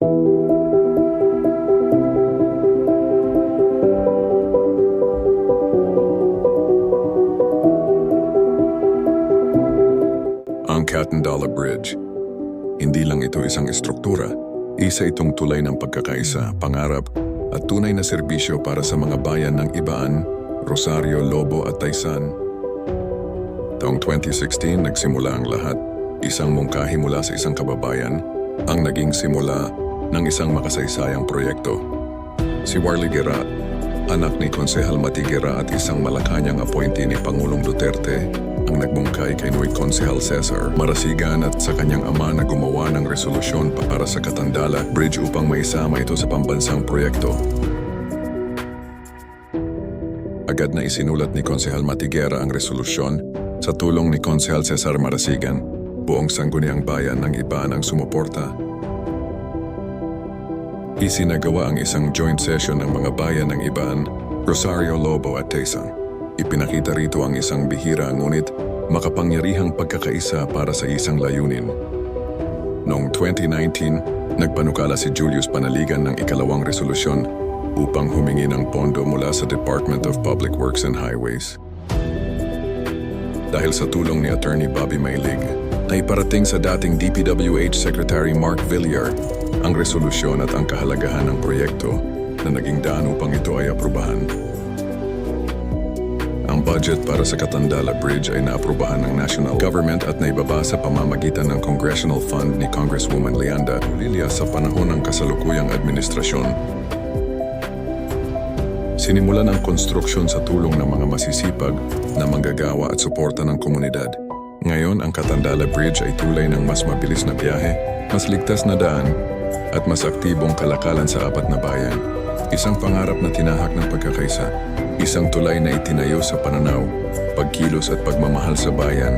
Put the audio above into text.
Ang Katandala Bridge. Hindi lang ito isang estruktura, isa itong tulay ng pagkakaisa, pangarap at tunay na serbisyo para sa mga bayan ng Ibaan, Rosario, Lobo at Taysan. Taong 2016 nagsimula ang lahat, isang mungkahi mula sa isang kababayan ang naging simula ng isang makasaysayang proyekto. Si Warley Gera, anak ni Konsehal Mati Gera at isang malakanyang appointee ni Pangulong Duterte, ang nagbungkay kay Noy Konsehal Cesar Marasigan at sa kanyang ama na gumawa ng resolusyon para sa Katandala Bridge upang maisama ito sa pambansang proyekto. Agad na isinulat ni Konsehal Matigera ang resolusyon sa tulong ni Konsehal Cesar Marasigan, buong sangguniang bayan ng iba ang sumuporta. Isinagawa ang isang joint session ng mga bayan ng Iban, Rosario Lobo at Taysan. Ipinakita rito ang isang bihira ngunit makapangyarihang pagkakaisa para sa isang layunin. Noong 2019, nagpanukala si Julius Panaligan ng ikalawang resolusyon upang humingi ng pondo mula sa Department of Public Works and Highways. Dahil sa tulong ni Attorney Bobby Mailig, naiparating sa dating DPWH Secretary Mark Villar ang resolusyon at ang kahalagahan ng proyekto na naging daan upang ito ay aprubahan. Ang budget para sa Katandala Bridge ay naaprubahan ng national government at naibaba sa pamamagitan ng Congressional Fund ni Congresswoman Leanda Lilia sa panahon ng kasalukuyang administrasyon. Sinimulan ang konstruksyon sa tulong ng mga masisipag na manggagawa at suporta ng komunidad. Ngayon, ang Katandala Bridge ay tulay ng mas mabilis na biyahe, mas ligtas na daan, at mas aktibong kalakalan sa apat na bayan. Isang pangarap na tinahak ng pagkakaisa. Isang tulay na itinayo sa pananaw, pagkilos at pagmamahal sa bayan.